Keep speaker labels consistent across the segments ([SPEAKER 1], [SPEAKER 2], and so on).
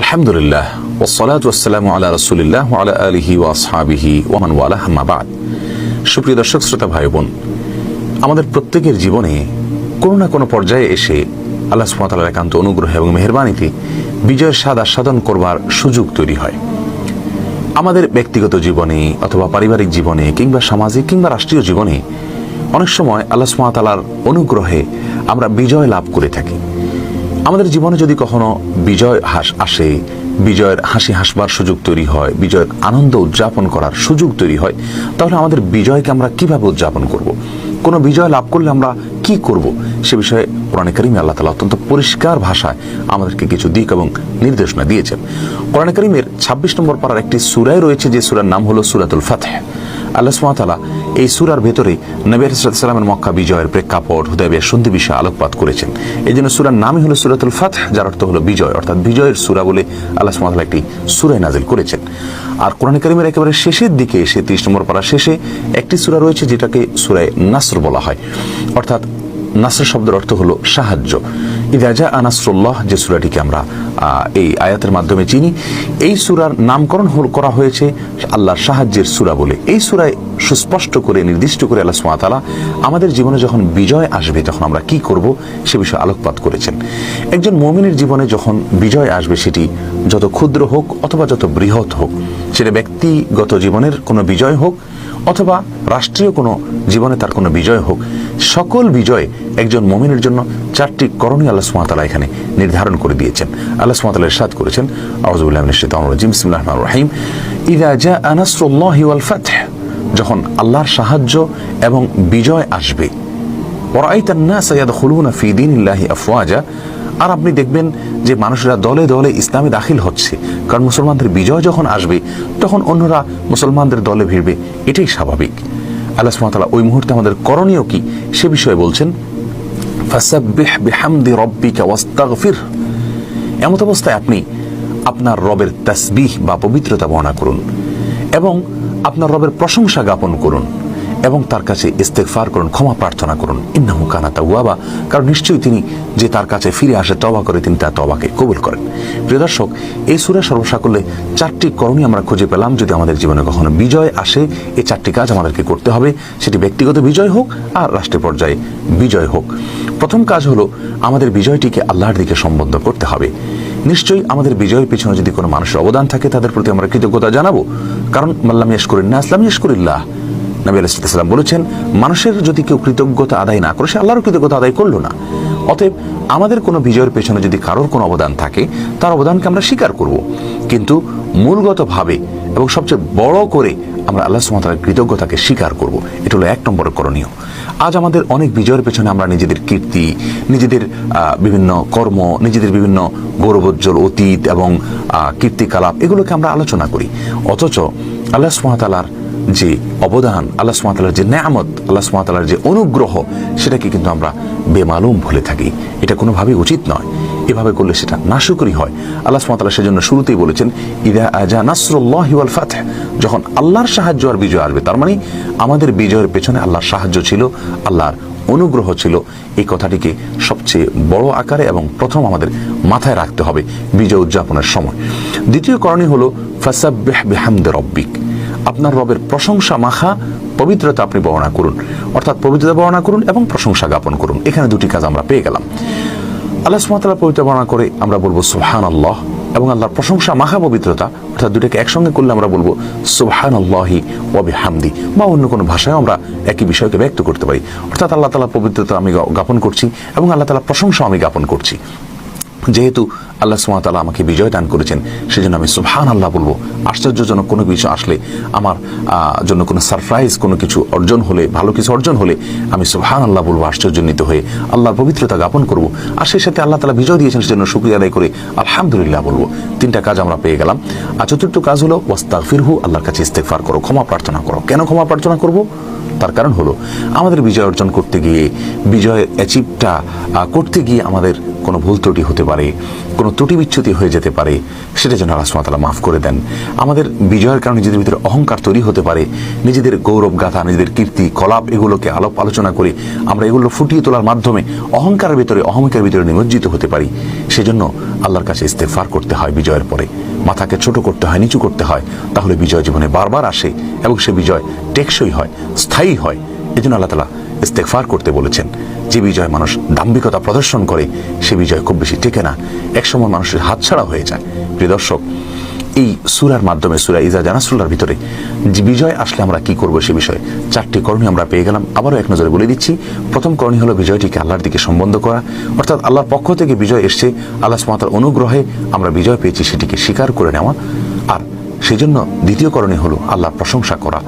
[SPEAKER 1] আলহামদুলিল্লাহ ওসলাত ওসালাম আলা রসুলিল্লাহ আলা আলিহি ওয়াসহাবিহি ওমান ওয়ালা হাম্মাবাদ সুপ্রিয় দর্শক, শ্রোতা ভাই বোন আমাদের প্রত্যেকের জীবনে কোনো না কোনো পর্যায়ে এসে আল্লাহ সুমাতালার একান্ত অনুগ্রহ এবং মেহরবানিতে বিজয়ের স্বাদ আস্বাদন করবার সুযোগ তৈরি হয়। আমাদের ব্যক্তিগত জীবনে অথবা পারিবারিক জীবনে কিংবা সামাজিক কিংবা রাষ্ট্রীয় জীবনে অনেক সময় আল্লাহ সুমাতালার অনুগ্রহে আমরা বিজয় লাভ করে থাকি। আমাদের জীবনে যদি কখনো বিজয় হাস আসে, বিজয়ের হাসি হাসবার সুযোগ তৈরি হয়, বিজয়ের আনন্দ উদযাপন করার সুযোগ তৈরি হয়, তাহলে আমাদের বিজয়কে আমরা কীভাবে উদযাপন করব। কোনো বিজয় লাভ করলে আমরা কি করব? সে বিষয়ে কোরআনে করিমে আল্লাহ তালা অত্যন্ত পরিষ্কার ভাষায় আমাদেরকে কিছু দিক এবং নির্দেশনা দিয়েছেন। কোরআনে করিমের ছাব্বিশ নম্বর পাড়ার একটি সুরায় রয়েছে, যে সুরার নাম হলো সুরাতুল ফাতেহ। আল্লাহ সুমাতালা এই সুরার ভেতরে নবী সালামের মক্কা বিজয়ের প্রেক্ষাপট হুদয়বের সন্ধি বিষয়ে আলোকপাত করেছেন। এই জন্য সুরার নামই হলো সুরাতুল ফাত যার অর্থ হলো বিজয়, অর্থাৎ বিজয়ের সুরা বলে আল্লাহ সুমাতালা একটি সুরায় নাজিল করেছেন। আর কোরআন করিমের একেবারে শেষের দিকে এসে তিরিশ নম্বর পাড়া শেষে একটি সুরা রয়েছে যেটাকে সুরায় নাসর বলা হয়। অর্থাৎ নাসর শব্দের অর্থ হলো সাহায্য। ইদাজা আনাসরুল্লাহ যে সুরাটিকে আমরা এই আয়াতের মাধ্যমে চিনি, এই সুরার নামকরণ করা হয়েছে আল্লাহর সাহায্যের সুরা বলে। এই সুরায় সুস্পষ্ট করে, নির্দিষ্ট করে আল্লাহ সুমাতালা আমাদের জীবনে যখন বিজয় আসবে, তখন আমরা কি করব সে বিষয়ে আলোকপাত করেছেন। একজন মমিনের জীবনে যখন বিজয় আসবে, সেটি যত ক্ষুদ্র হোক অথবা যত বৃহৎ হোক, সেটা ব্যক্তিগত জীবনের কোনো বিজয় হোক অথবা রাষ্ট্রীয় কোনো জীবনে তার কোনো বিজয় হোক, সকল বিজয় একজন মমিনের জন্য চারটি করণীয় আল্লাহ সুমাতালা এখানে নির্ধারণ করে দিয়েছেন। আল্লাহ সুমাতালা সাদ করেছেন আউজুবুল্লাহ রাহিম, ইদা জা আনাসরুল্লাহ ওয়াল ফাতহ। যখন আল্লাহর সাহায্য এবং বিজয় আসবে। আফওয়াজা। আর আপনি দেখবেন যে মানুষরা দলে দলে ইসলামে দাখিল হচ্ছে। কারণ মুসলমানদের বিজয় যখন আসবে, তখন অন্যরা মুসলমানদের দলে ভিড়বে। এটাই স্বাভাবিক। আল্লাহ সুমাতালা ওই মুহূর্তে আমাদের করণীয় কি? সে বিষয়ে বলছেন এমত অবস্থায় আপনি আপনার রবের তাসবিহ বা পবিত্রতা বর্ণনা করুন। এবং আপনার রবের প্রশংসা জ্ঞাপন করুন এবং তার কাছে ইস্তেকফার করুন, ক্ষমা প্রার্থনা করুন। ইন্নাহু কানা তাওয়াবা। কারণ নিশ্চয়ই তিনি যে তার কাছে ফিরে আসে তবা করে তিনি তার তবাকে কবুল করেন। প্রিয় দর্শক, এই সুরা সর্বসাকল্যে চারটি করণীয় আমরা খুঁজে পেলাম। যদি আমাদের জীবনে কখনো বিজয় আসে, এই চারটি কাজ আমাদেরকে করতে হবে। সেটি ব্যক্তিগত বিজয় হোক আর রাষ্ট্রীয় পর্যায়ে বিজয় হোক। প্রথম কাজ হলো, আমাদের বিজয়টিকে আল্লাহর দিকে সম্বন্ধ করতে হবে। নিশ্চয়ই আমাদের বিজয়ের পিছনে যদি কোনো মানুষের অবদান থাকে, তাদের প্রতি আমরা কৃতজ্ঞতা জানাব। কারণ, মাল্লাম ইয়াসকুরিন না, আসলাম ইয়াসকুরিল্লাহ নবী আলাইসাল্লাম বলেছেন, মানুষের যদি কেউ কৃতজ্ঞতা আদায় না করে, সে আল্লাহর কৃতজ্ঞতা আদায় করল না। অতএব আমাদের কোনো বিজয়ের পেছনে যদি কারোর কোনো অবদান থাকে, তার অবদানকে আমরা স্বীকার করব। কিন্তু মূলগতভাবে এবং সবচেয়ে বড় করে আমরা আল্লাহ সুমাতার কৃতজ্ঞতাকে স্বীকার করব। এটা হলো এক নম্বর করণীয়। আজ আমাদের অনেক বিজয়ের পেছনে আমরা নিজেদের কীর্তি, নিজেদের বিভিন্ন কর্ম, নিজেদের বিভিন্ন গৌরবোজ্জ্বল অতীত এবং কীর্তিকলাপ এগুলোকে আমরা আলোচনা করি। অথচ আল্লাহ সুমাতালার যে অবদান, আল্লাহ সুমাতালার যে নেয়ামত, আল্লাহ সুমাতালার যে অনুগ্রহ, সেটাকে কিন্তু আমরা বেমালুম ভুলে থাকি। এটা কোনোভাবেই উচিত নয়। এভাবে করলে সেটা নাশুকরি হয়। আল্লাহ সুমাতালা সেজন্য শুরুতেই বলেছেন, ইদা আজা নাসরুল্লাহ ওয়াল ফাতহ। যখন আল্লাহর সাহায্য আর বিজয় আসবে, তার মানে আমাদের বিজয়ের পেছনে আল্লাহর সাহায্য ছিল, আল্লাহর অনুগ্রহ ছিল। এই কথাটিকে সবচেয়ে বড় আকারে এবং প্রথম আমাদের মাথায় রাখতে হবে বিজয় উদযাপনের সময়। দ্বিতীয় করণী হলো, ফাসাব্বেহ বেহামদে রব্বিক। আপনার রবের প্রশংসা মাখা পবিত্রতা আপনি বর্ণনা করুন। অর্থাৎ পবিত্রতা বর্ণনা করুন এবং প্রশংসা জ্ঞাপন করুন। এখানে দুটি কাজ আমরা পেয়ে গেলাম। আল্লাহ সুমাতালা পবিত্র বর্ণনা করে আমরা বলব সুহান আল্লাহ এবং আল্লাহর প্রশংসা মাখা পবিত্রতা, অর্থাৎ দুটাকে একসঙ্গে করলে আমরা বলব সুবহান আল্লাহি ওয়াবি হামদি বা অন্য কোনো ভাষায় আমরা একই বিষয়কে ব্যক্ত করতে পারি। অর্থাৎ আল্লাহ তালা পবিত্রতা আমি জ্ঞাপন করছি এবং আল্লাহ তালা প্রশংসা আমি জ্ঞাপন করছি। যেহেতু আল্লাহ সুমাতালা আমাকে বিজয় দান করেছেন, সেজন্য আমি সুবহান আল্লাহ বলব, আশ্চর্যজনক কোনো কিছু আসলে আমার জন্য কোনো সারপ্রাইজ কোনো কিছু অর্জন হলে, ভালো কিছু অর্জন হলে আমি সুবহান আল্লাহ বলব, আশ্চর্যজনিত হয়ে আল্লাহর পবিত্রতা জ্ঞাপন করব। আর সেই সাথে আল্লাহ তালা বিজয় দিয়েছেন, সেজন্য শুক্রিয়া আদায় করে আলহামদুলিল্লাহ বলব। তিনটা কাজ আমরা পেয়ে গেলাম। আর চতুর্থ কাজ হলো ওয়াস্তাক ফিরহু আল্লাহর কাছে ইস্তেকফার করো, ক্ষমা প্রার্থনা করো। কেন ক্ষমা প্রার্থনা করব? তার কারণ হলো, আমাদের বিজয় অর্জন করতে গিয়ে বিজয়ের অ্যাচিভটা করতে গিয়ে আমাদের কোনো ভুল ত্রুটি হতে পারে, কোনো ত্রুটি বিচ্ছুতি হয়ে যেতে পারে সেটা যেন আল্লাহ মাফ করে দেন। আমাদের বিজয়ের কারণে নিজেদের ভিতরে অহংকার তৈরি হতে পারে, নিজেদের গৌরব গাথা, নিজেদের কীর্তি, কলাপ এগুলোকে আলোপ আলোচনা করে আমরা এগুলো ফুটিয়ে তোলার মাধ্যমে অহংকারের ভিতরে অহমিকার ভিতরে নিমজ্জিত হতে পারি। সেজন্য আল্লাহর কাছে ইস্তেফার করতে হয় বিজয়ের পরে। মাথাকে ছোট করতে হয়, নিচু করতে হয়, তাহলে বিজয় জীবনে বারবার আসে এবং সে বিজয় টেকসই হয়, স্থায়ী হয়। এই জন্য আল্লাহ তালা ইস্তেকফার করতে বলেছেন, যে বিজয় মানুষ দাম্ভিকতা প্রদর্শন করে, সে বিজয় খুব বেশি টেকে না। একসময় মানুষের হাতছাড়া হয়ে যায়। প্রিয় দর্শক এই সুরার মাধ্যমে, সুরা ইজা জানাসুল্লার ভিতরে বিজয় আসলে আমরা কি করব সে বিষয়ে চারটি করণীয় আমরা পেয়ে গেলাম। আবারও এক নজরে বলে দিচ্ছি, প্রথম করণীয় হলো বিজয়টিকে আল্লাহর দিকে সম্বন্ধ করা। অর্থাৎ আল্লাহর পক্ষ থেকে বিজয় এসছে, আল্লাহ সুমাতার অনুগ্রহে আমরা বিজয় পেয়েছি সেটিকে স্বীকার করে নেওয়া। আর সেই জন্য দ্বিতীয় করণীয় হলো আল্লাহর প্রশংসা করা,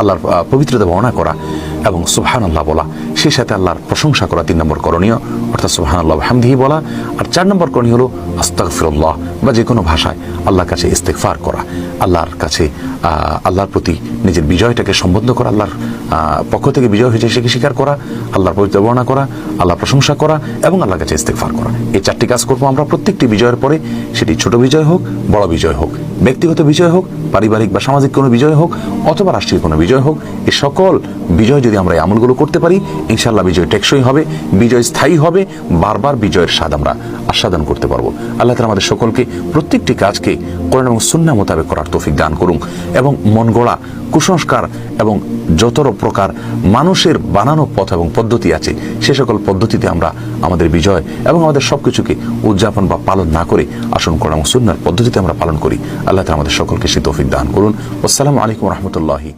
[SPEAKER 1] আল্লাহর পবিত্রতা বর্ণনা করা এবং সুবহান আল্লাহ বলা। সেই সাথে আল্লাহর প্রশংসা করা তিন নম্বর করণীয়। অর্থাৎ সুবহান আল্লাহ হামদিহি বলা। আর চার নম্বর করণীয় হলো আস্তাগফিরুল্লাহ বা যে কোনো ভাষায় আল্লাহর কাছে ইস্তেকফার করা। আল্লাহর কাছে আল্লাহর প্রতি নিজের বিজয়টাকে সম্বন্ধ করা, আল্লাহর পক্ষ থেকে বিজয় হয়েছে সেকে স্বীকার করা, আল্লাহর পবিত্র বর্ণনা করা, আল্লাহর প্রশংসা করা এবং আল্লাহর কাছে ইস্তেকফার করা। এই চারটি কাজ করব আমরা প্রত্যেকটি বিজয়ের পরে। সেটি ছোট বিজয় হোক, বড় বিজয় হোক। ব্যক্তিগত বিজয় হোক, পারিবারিক বা সামাজিক কোনো বিজয় হোক, অথবা রাষ্ট্রীয় কোনো বিজয় হোক, এ সকল বিজয় যদি আমরা এই আমলগুলো করতে পারি ইনশাল্লাহ বিজয় টেকসই হবে, বিজয় স্থায়ী হবে, বারবার বিজয়ের স্বাদ আমরা আস্বাদন করতে পারব। আল্লাহ তালা আমাদের সকলকে প্রত্যেকটি কাজকে কোরআন এবং সুন্না মোতাবেক করার তৌফিক দান করুন এবং মন গড়া, কুসংস্কার এবং যত প্রকার মানুষের বানানো পথ এবং পদ্ধতি আছে, সে সকল পদ্ধতিতে আমরা আমাদের বিজয় এবং আমাদের সব কিছুকে উদযাপন বা পালন না করে আসুন কোরআন এবং সুন্নার পদ্ধতিতে আমরা পালন করি। আল্লাহ তালা আমাদের সকলকে সে তৌফিক দান করুন। আসসালামু আলাইকুম রহমতুল্লাহি